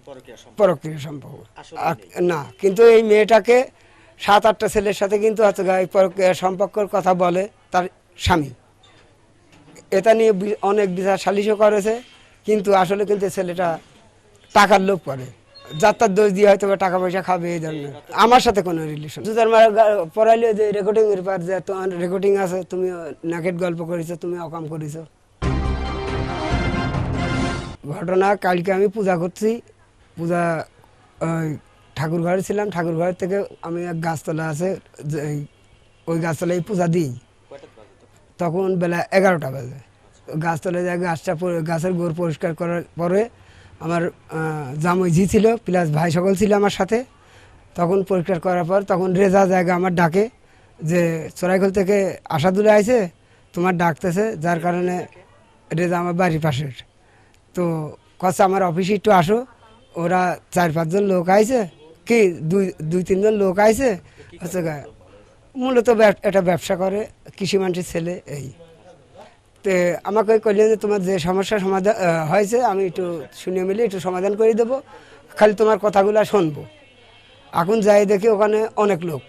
পরক্রিয়া আর- না কিন্তু এই মেয়েটাকে সাত আটটা ছেলের সাথে কিন্তু এই পরক্রিয়া সম্পর্কের কথা বলে তার স্বামী। এটা নিয়ে অনেক বিচার সালিশও করেছে কিন্তু আসলে কিন্তু ছেলেটা টাকার লোভ করে। যাত্রার দোষ দিয়ে হয়তো টাকা পয়সা খাবে এই ধরনের। আমার সাথে কোনো রিলেশন জুতার মারা পড়াইলে যে রেকর্ডিং এর পার যে তোমার রেকর্ডিং আছে তুমি নাকেট গল্প করেছ তুমি অকাম করেছ। ঘটনা কালকে আমি পূজা করছি। পূজা ওই ঠাকুর ঘরে ছিলাম ঠাকুর ঘর থেকে আমি এক গাছতলা আছে ওই গাছতলায় পূজা দিই। তখন? বেলা এগারোটা বাজে। গাছতলায় যায় গাছটা গাছের গোড় পরিষ্কার করার পরে আমার জামাই ঝি ছিল, প্লাস ভাই সকল ছিল আমার সাথে। তখন পরিষ্কার করার পর তখন রেজা জায়গা আমার ডাকে, যে চোরাইখোল থেকে আশাদুলে আইছে, তোমার ডাকতেছে, যার কারণে রেজা আমার বাড়ির পাশের। তো কচ্ছে আমার অফিসে একটু আসো ওরা চার পাঁচজন লোক আইছে কি দুই দুই তিনজন লোক আইছে হচ্ছে গা মূলত এটা ব্যবসা করে কৃষি মানুষের ছেলে এই। তো আমাকে কইলেন যে তোমার যে সমস্যার সমাধান হয়েছে আমি একটু শুনে মিলে একটু সমাধান করে দেবো খালি তোমার কথাগুলো শুনব। এখন যাই দেখি ওখানে অনেক লোক।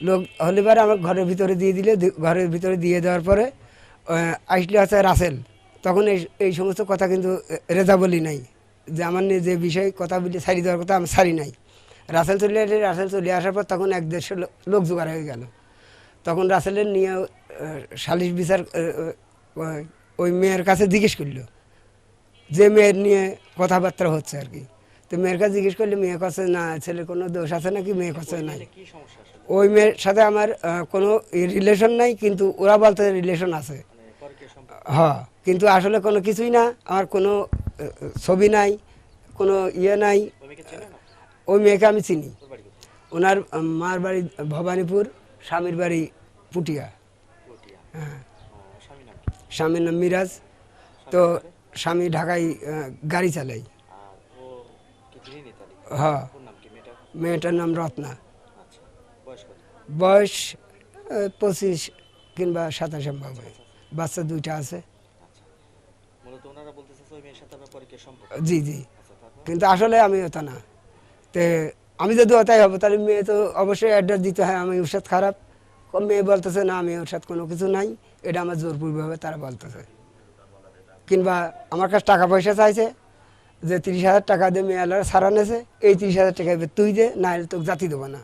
লোক হলে পরে আমার ঘরের ভিতরে দিয়ে দিলে ঘরের ভিতরে দিয়ে দেওয়ার পরে আসলে আছে রাসেল। তখন এই এই সমস্ত কথা কিন্তু আহ, রেজা বলি নাই। যে আমার নিয়ে যে বিষয় কথা বলি সারি দেওয়ার কথা আমি সারি নাই। রাসেল চলে আসলে রাসেল চলে আসার পর তখন এক দেড়শো লোক জোগাড় হয়ে গেল। তখন রাসেলের নিয়ে সালিশ বিচার ওই- মেয়ের কাছে জিজ্ঞেস করল। যে মেয়ের নিয়ে কথাবার্তা হচ্ছে আর কি। তো মেয়ের কাছে জিজ্ঞেস করলে মেয়ে কাছে? না ছেলের কোনো দোষ আছে নাকি? মেয়ে কাছে নাই? ওই মেয়ের সাথে আমার কোনো রিলেশন নাই কিন্তু ওরা বলতে রিলেশন আছে। মানে হ্যাঁ কিন্তু আসলে কোনো কিছুই না। আমার কোনো ছবি নাই, কোনো ইয়ে নাই। ওই মেয়েকে আমি চিনি। ওনার মার বাড়ি ভবানীপুর, স্বামীর বাড়ি পুটিয়া। হ্যাঁ। স্বামীর নাম মিরাজ। তো স্বামী ঢাকায় গাড়ি চালাই হ্যাঁ। মেয়েটার নাম রত্না। বয়স পঁচিশ কিংবা সাতাশ সম্ভব বাচ্চা দুইটা আছে। মূলত ওনারা বলতেছে ওই মেয়ের সাথে আপনার পরকীয়া সম্পর্ক? জি জি। আচ্ছা কিন্তু আসলে আমি ওটা না। তে আমি যদি ওটাই হব তাহলে মেয়ে তো অবশ্যই অ্যাড্রেস দিতে হয়। আমি ওর সাথে খারাপ মেয়ে বলতেছে না আমি ওর সাথে কোনো কিছু নাই। এটা আমার জোরপূর্বভাবে তারা বলতেছে। কিংবা আমার কাছে টাকা পয়সা চাইছে যে তিরিশ হাজার টাকা দিয়ে মেয়ে আলার সারা নেছে এই তিরিশ হাজার টাকা তুই দে না হলে তোকে জাতি দেবো না।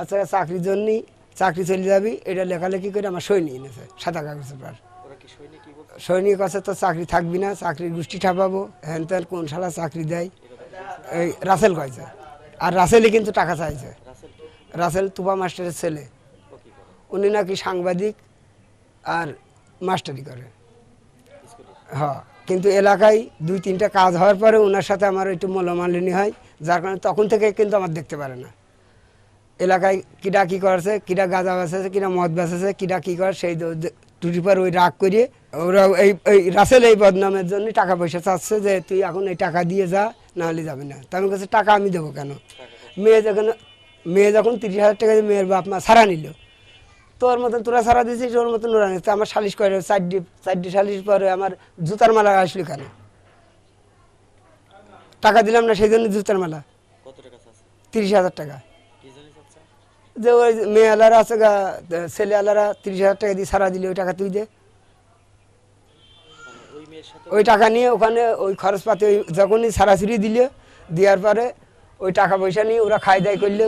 আচ্ছা চাকরির জন্যই চাকরি চলে যাবি। এটা লেখালেখি করে আমার সই নিয়ে নিয়েছে। সাদা কাগজ পর ওরা কি সৈনিক আছে তো চাকরি থাকবি না চাকরির গোষ্ঠী ঠাপাবো হ্যান ত্যান কোন শালা চাকরি দেয়? এই রাসেল কয়েছে। আর রাসেলই কিন্তু টাকা চাইছে। রাসেল তুপা মাস্টারের ছেলে। উনি নাকি সাংবাদিক আর মাস্টারি করে। হ্যাঁ কিন্তু এলাকায় দুই তিনটা কাজ হওয়ার পরে ওনার সাথে আমার একটু মলমালিনী হয় যার কারণে তখন থেকে কিন্তু আমার দেখতে পারে না। এলাকায় কিরা কী করছে কিরা গাঁজা বেঁচেছে কিরা মদ বেঁচেছে কিরা কী করে সেই পর ওই রাগ করে ওরা এই এই রাসেল এই বদনামের জন্য টাকা পয়সা চাচ্ছে যে তুই এখন এই টাকা দিয়ে যা নাহলে যাবে না। তা আমি কাছে টাকা আমি দেবো কেন? মেয়ে যখন মেয়ে যখন তিরিশ হাজার টাকা দিয়ে মেয়ের বাপ মা সারা নিল তোর মতন তোরা সারা দিয়েছিস ওর মতন ওরা নিচ্ছে আমার সালিশ করে চারটি চারটি সালিশ পরে আমার জুতার মালা আসলো কেন? টাকা দিলাম না সেই জন্য জুতার মালা। তিরিশ হাজার টাকা। যে ওই যে মেয়ে আলারা আছে গা ছেলে আলারা তিরিশ হাজার টাকা দিয়ে সারা দিলে ওই টাকা তুই দে। ওই টাকা নিয়ে ওখানে ওই খরচপাতি ওই যখনই সারাসুরি দিলে দেওয়ার পরে ওই টাকা পয়সা নিয়ে ওরা খাই দায় করলে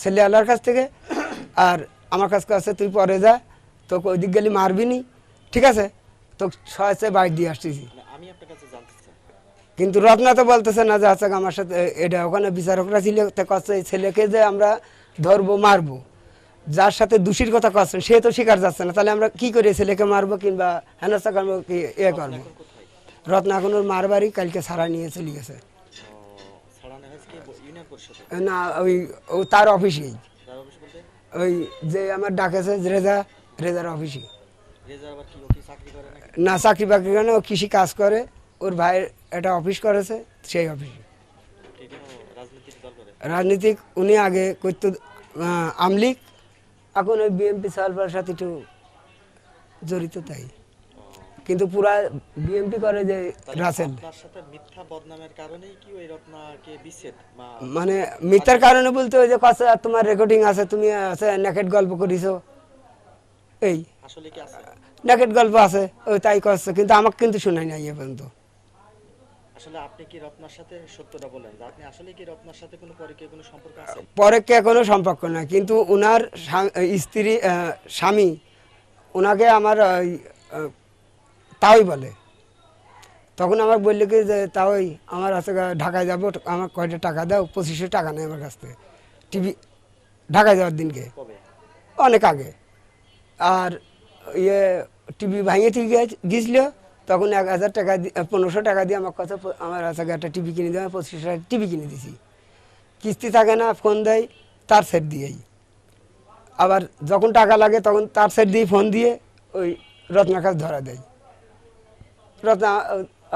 ছেলে আলার কাছ থেকে। আর আমার কাছ কাছে তুই পরে যা তোকে ওই দিক গেলে মারবি নি। ঠিক আছে? তোকে সহায়তা বাইক দিয়ে আসতেছি। মানে কিন্তু রত্না তো বলতেছে না যে আচ্ছা আমার সাথে এটা ওখানে বিচারকরা ছিল তা ছেলেকে যে আমরা ধরবো মারবো। যার সাথে দোষীর কথা করছেন সে তো স্বীকার যাচ্ছে না। তাহলে আমরা কি করে? ছেলেকে মারবো কিংবা হেনস্থা করব কি ইয়ে করব? ওর মার বাড়ি কালকে সারা নিয়ে চলে গেছে। না ওই ও তার অফিসেই। ওই যে আমার ডাকেছে রেজা রেজার অফিসে করে না চাকরি বাকরি কেন ও কৃষি কাজ করে। ওর ভাইয়ের একটা অফিস করেছে সেই অফিসে। রাজনৈতিক উনি আগে করতো আমলিক এখন ওই বিএনপি সালবার সাথে একটু জড়িত তাই। কিন্তু পুরা বিএমপি করে যে রাসেল। মানে মিথ্যার কারণে বলতে ওই যে কথা তোমার রেকর্ডিং আছে তুমি আছে নেকেট গল্প করিছো। এই। নেকেট গল্প আছে ওই তাই করছে কিন্তু আমাকে কিন্তু শোনাই নাই এ পর্যন্ত। আসলে আপনি কি রত্নার সাথে সত্যটা বলেন আপনি আসলে কি রত্নার সাথে কোনো পরকীয় কোনো সম্পর্ক আছে? পরে কে কোনো সম্পর্ক নাই কিন্তু ওনার স্ত্রী স্বামী ওনাকে আমার তাই বলে। তখন আমার বলল কি যে তাওই আমার আছে ঢাকায় যাব আমার কয়টা টাকা দাও পঁচিশশো টাকা নেই আমার কাছ থেকে। টিভি ঢাকায় যাওয়ার দিনকে। অনেক আগে। আর ইয়ে টিভি ভাঙিয়ে ঠিক গিয়েছিল। তখন এক হাজার টাকা পনেরোশো টাকা দিয়ে আমার কথা আমার গা একটা টিভি কিনে দেওয়া পঁচিশশো টাকা টিভি কিনে দিছি। কিস্তি থাকে না, ফোন দেয়, তার সেট দিয়েই। আবার যখন টাকা লাগে তখন তার সেট দিয়ে ফোন দিয়ে ওই রত্নার কাছে ধরা দেয়। রত্না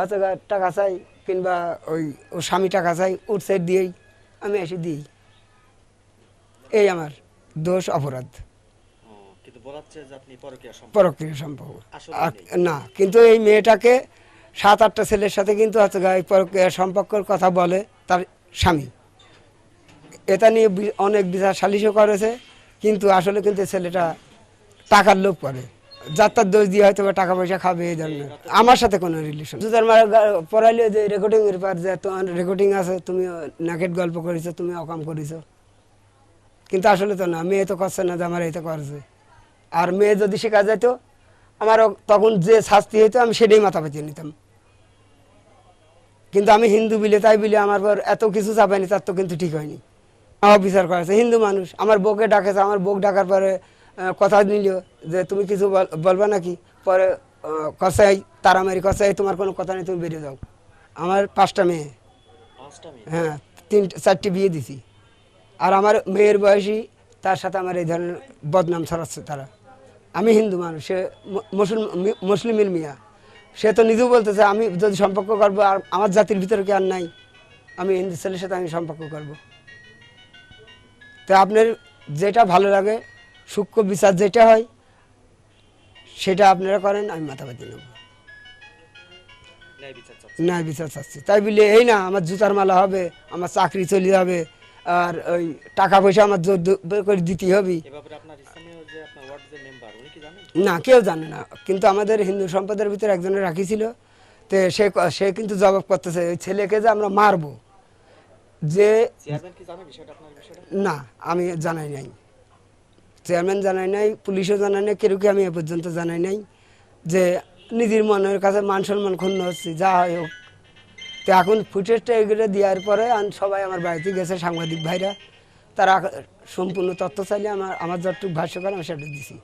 আছে টাকা চাই কিংবা ওই ওর স্বামী টাকা চাই, ওর সেট দিয়েই আমি এসে দিই। এই আমার দোষ, অপরাধ ও, কিন্তু বলাচ্ছে যে আপনি পরকীয় সম্পর্ক পরক্রিয়া সম্পর্ক। না কিন্তু এই মেয়েটাকে সাত আটটা ছেলের সাথে কিন্তু এই পরক্রিয়া সম্পর্কের কথা বলে তার স্বামী। এটা নিয়ে অনেক বিচার সালিশও করেছে কিন্তু আসলে কিন্তু ছেলেটা টাকার লোভ করে। যার তার দোষ দিয়ে হয়তো বা টাকা পয়সা খাবে এই ধরনের আমার সাথে কোনো রিলেশন জুতার মারা পড়াইলে যে রেকর্ডিং এর পার যে তোমার রেকর্ডিং আছে তুমি নাকেট গল্প করেছ তুমি অকাম করেছ। কিন্তু আসলে তো না মেয়ে তো করছে না যে আমার এই তো করছে। আর মেয়ে যদি শেখা যেত আমার তখন যে শাস্তি হইতো আমি সেটাই মাথা পেঁচিয়ে নিতাম। কিন্তু আমি হিন্দু বিলে তাই বিলে আমার পর এত কিছু চাপাইনি তার তো কিন্তু ঠিক হয়নি। আমার বিচার করেছে হিন্দু মানুষ। আমার বউকে ডাকেছে আমার বউকে ডাকার পরে কথা নিল যে তুমি কিছু বল- বলবা নাকি? পরে কসাই তারামারি কসাই তোমার কোনো কথা নেই তুমি বেরিয়ে যাও। আমার পাঁচটা মেয়ে। পাঁচটা মেয়ে? হ্যাঁ তিন চারটি বিয়ে দিছি। আর আমার মেয়ের বয়সী তার সাথে আমার এই ধরনের বদনাম ছড়াচ্ছে তারা। আমি হিন্দু মানুষ সে মুসলিমের মিয়া। সে তো নিজেও বলতেছে আমি যদি সম্পর্ক করব আর আমার জাতির ভিতরে কি আর নাই? আমি হিন্দু ছেলের সাথে আমি সম্পর্ক করব। তো আপনার যেটা ভালো লাগে সূক্ষ্ম বিচার যেটা হয় সেটা আপনারা করেন আমি মাথা পাতি নেব। ন্যায় বিচার চাচ্ছে। তাই বলে এই না আমার জুতার মালা হবে আমার চাকরি চলে যাবে আর ওই টাকা পয়সা আমার জোর জোর করে দিতে হবে। না কেউ জানে না। কিন্তু আমাদের হিন্দু সম্প্রদায়ের ভিতরে একজনের রাখিছিল তো সে সে কিন্তু জবাব করতেছে ওই ছেলেকে যে আমরা মারবো। যে না আমি জানাই নাই। চেয়ারম্যান জানাই নাই পুলিশও জানাই নাই কেউ কি আমি এ পর্যন্ত জানাই নাই যে নিজের মনের কাছে মান সম্মান ক্ষুণ্ণ হচ্ছে যা হয় হোক। তো এখন ফুটেজটা এগুলো দেওয়ার পরে সবাই আমার বাড়িতে গেছে সাংবাদিক ভাইরা। তারা সম্পূর্ণ তথ্য চাইলে আমার আমার যতটুকু ভাষ্য করে আমি সেটা দিছি।